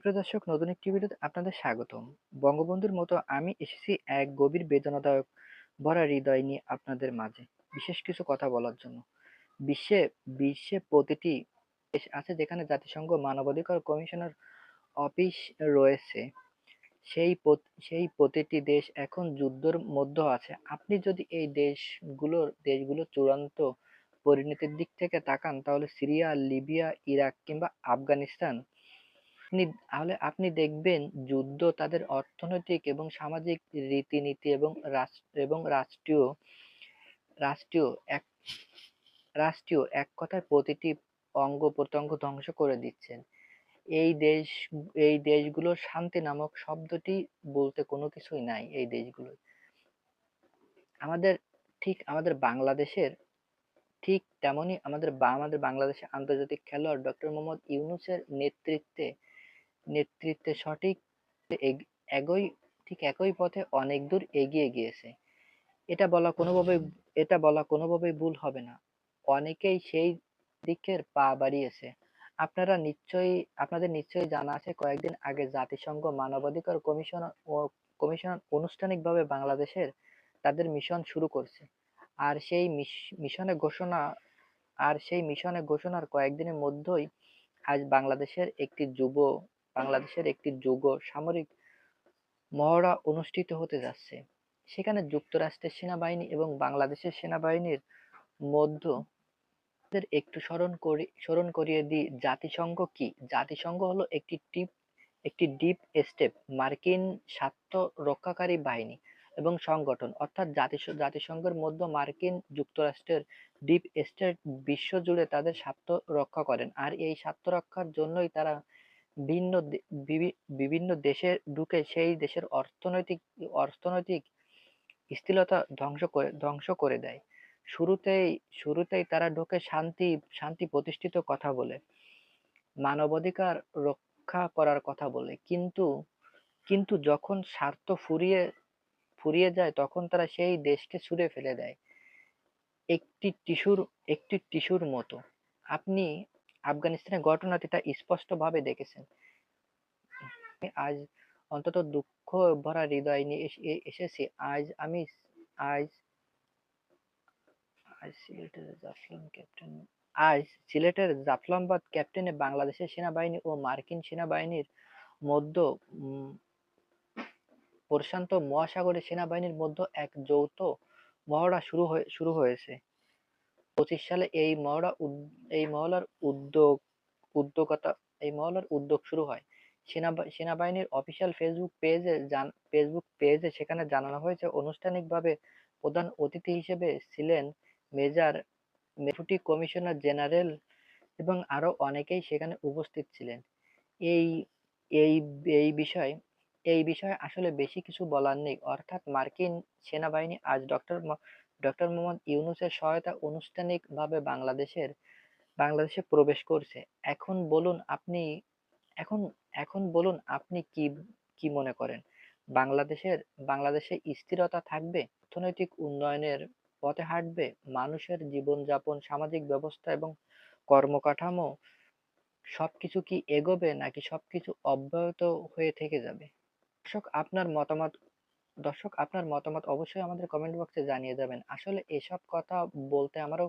প্রিয় দর্শক, নতুন একটি ভিডিওতে আপনাদের স্বাগতম। বঙ্গবন্ধুর মতো আমি এসেছি এক গভীর বেদনাদায়ক ভরা হৃদয় নিয়ে আপনাদের মাঝে, বিশেষ কিছু কথা বলার জন্য। বিশ্বে বিশ্বে প্রতিটি দেশ আছে যেখানে জাতিসংঘ মানবাধিকার কমিশনার অফিস রয়েছে। সেই সেই প্রতিটি দেশ এখন যুদ্ধের মধ্যে আছে। আপনি যদি এই দেশগুলোর দেশগুলোর চূড়ান্ত পরিণতির দিক থেকে তাকান, তাহলে সিরিয়া, লিবিয়া, ইরাক কিংবা আফগানিস্তান আপনি, তাহলে আপনি দেখবেন যুদ্ধ তাদের অর্থনৈতিক এবং সামাজিক রীতিনীতি এবং রাষ্ট্র এবং রাষ্ট্রীয় রাষ্ট্রীয় এক রাষ্ট্রীয় এক কথায় প্রতিটি অঙ্গ প্রত্যঙ্গ ধ্বংস করে দিচ্ছেন। এই দেশ, এই দেশগুলোর শান্তি নামক শব্দটি বলতে কোনো কিছুই নাই এই দেশগুলো আমাদের ঠিক আমাদের বাংলাদেশের ঠিক তেমনই আমাদের বা, আমাদের বাংলাদেশের আন্তর্জাতিক খেলোয়াড় ডক্টর মোহাম্মদ ইউনুসের নেতৃত্বে নেতৃত্বে সঠিক একই, ঠিক একই পথে অনেক দূর এগিয়ে গিয়েছে। এটা বলা কোনোভাবেই, এটা বলা কোনোভাবেই ভুল হবে না। অনেকেই সেই দিকের পা বাড়িয়েছে। আপনারা নিশ্চয়ই, আপনাদের নিশ্চয়ই জানা আছে, কয়েকদিন আগে জাতিসংঘ মানবাধিকার কমিশন ও কমিশন আনুষ্ঠানিকভাবে বাংলাদেশের তাদের মিশন শুরু করছে। আর সেই মিশনের ঘোষণা, আর সেই মিশনের ঘোষণার কয়েকদিনের মধ্যেই আজ বাংলাদেশের একটি যুব বাংলাদেশের একটি যুগ সামরিক মহড়া অনুষ্ঠিত হতে যাচ্ছে। সেখানে যুক্তরাষ্ট্রের সেনাবাহিনী এবং বাংলাদেশের সেনাবাহিনীর মধ্যে একটু স্মরণ করি, স্মরণ করিয়ে দিই, জাতিসংঘ কি? জাতিসংঘ হলো একটি টিপ, একটি ডিপ স্টেপ, মার্কিন স্বার্থ রক্ষাকারী বাহিনী এবং সংগঠন। অর্থাৎ জাতিসংঘের মধ্যে মার্কিন যুক্তরাষ্ট্রের ডিপ স্টেট বিশ্বজুড়ে তাদের স্বার্থ রক্ষা করেন। আর এই স্বার্থ রক্ষার জন্যই তারা ভিন্ন বিভিন্ন দেশে ঢুকে সেই দেশের অর্থনৈতিক অর্থনৈতিক স্থিরতা ধ্বংস করে ধ্বংস করে দেয়। শুরুতেই শুরুতেই তারা ঢুকে শান্তি শান্তি প্রতিষ্ঠিত কথা বলে, মানবাধিকার রক্ষা করার কথা বলে। কিন্তু কিন্তু যখন স্বার্থ ফুরিয়ে ফুরিয়ে যায় তখন তারা সেই দেশকে ছুঁড়ে ফেলে দেয়। একটি টিস্যুর একটি টিস্যুর মতো। আপনি আফগানিস্তানের ঘটনাটি তা স্পষ্টভাবে দেখেছেন। আজ অন্তত দুঃখ ভরা হৃদয় নিয়ে এসেছি। আজ আমি আজ আজ সিলেটের জাফলং ক্যাপ্টেন, আজ সিলেটের জাফলংবাদ ক্যাপ্টেনে বাংলাদেশের সেনাবাহিনী ও মার্কিন সেনাবাহিনীর মধ্যে প্রশান্ত মহাসাগরের সেনাবাহিনীর মধ্যে এক যৌথ মহড়া শুরু হয়ে, শুরু হয়েছে। পঁচিশ সালে এই মহড়া এই মহলার উদ্যোগ, উদ্যোগতা, এই মহলার উদ্যোগ শুরু হয়। সেনাবাহিনীর অফিসিয়াল ফেসবুক পেজে ফেসবুক পেজে সেখানে জানানো হয়েছে, আনুষ্ঠানিকভাবে প্রধান অতিথি হিসেবে ছিলেন মেজর, ডেপুটি কমিশনার জেনারেল এবং আরও অনেকেই সেখানে উপস্থিত ছিলেন। এই এই এই বিষয়, এই বিষয়ে আসলে বেশি কিছু বলার নেই। অর্থাৎ মার্কিন সেনাবাহিনী আজ ডক্টর ডক্টর মোহাম্মদ ইউনুসের সহায়তা আনুষ্ঠানিকভাবে বাংলাদেশের, বাংলাদেশে প্রবেশ করছে। এখন বলুন আপনি, এখন এখন বলুন আপনি কি কি মনে করেন? বাংলাদেশের, বাংলাদেশে স্থিরতা থাকবে? অর্থনৈতিক উন্নয়নের পথে হাঁটবে? মানুষের জীবনযাপন, সামাজিক ব্যবস্থা এবং কর্মকাঠামো সবকিছু কি এগোবে নাকি সবকিছু অব্যাহত হয়ে থেকে যাবে? দর্শক, আপনার মতামত দর্শক, আপনার মতামত অবশ্যই আমাদের কমেন্ট বক্সে জানিয়ে যাবেন আসলে এসব কথা বলতে আমারও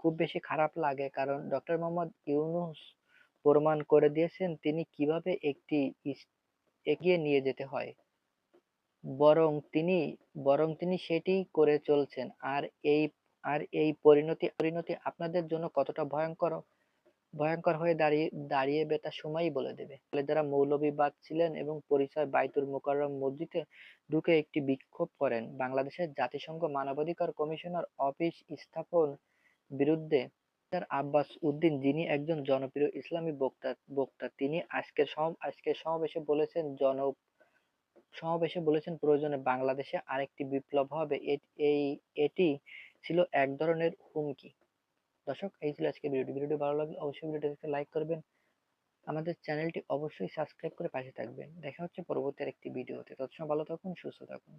খুব বেশি খারাপ লাগে। কারণ ডক্টর মোহাম্মদ ইউনুস প্রমাণ করে দিয়েছেন তিনি কীভাবে একটি এগিয়ে নিয়ে যেতে হয়। বরং তিনি বরং তিনি সেটি করে চলছেন। আর এই আর এই পরিণতি পরিণতি আপনাদের জন্য কতটা ভয়ঙ্কর ভয়ঙ্কর হয়ে দাঁড়িয়ে দাঁড়িয়েবে তা সময়ই বলে দেবে। ফলে যারা মৌলভীবাদ ছিলেন এবং পরিচয় বাইতুল মোকাররম মসজিদে ঢুকে একটি বিক্ষোভ করেন, বাংলাদেশের জাতিসংঘ মানবাধিকার কমিশনার অফিস স্থাপন বিরুদ্ধে আব্বাস উদ্দিন, যিনি একজন জনপ্রিয় ইসলামী বক্তা বক্তা, তিনি আজকের সম, আজকের সমাবেশে বলেছেন, জন, সমাবেশে বলেছেন প্রয়োজনে বাংলাদেশে আরেকটি বিপ্লব হবে। এই, এটি ছিল এক ধরনের হুমকি। দর্শক, এই ছিল আজকে ভিডিওটি। ভিডিওটি ভালো লাগলে অবশ্যই ভিডিওটি ভিডিওটিতে লাইক করবেন। আমাদের চ্যানেলটি অবশ্যই সাবস্ক্রাইব করে পাশে থাকবেন। দেখা হচ্ছে পরবর্তী একটি ভিডিওতে। ততক্ষণ ভালো থাকুন, সুস্থ থাকুন।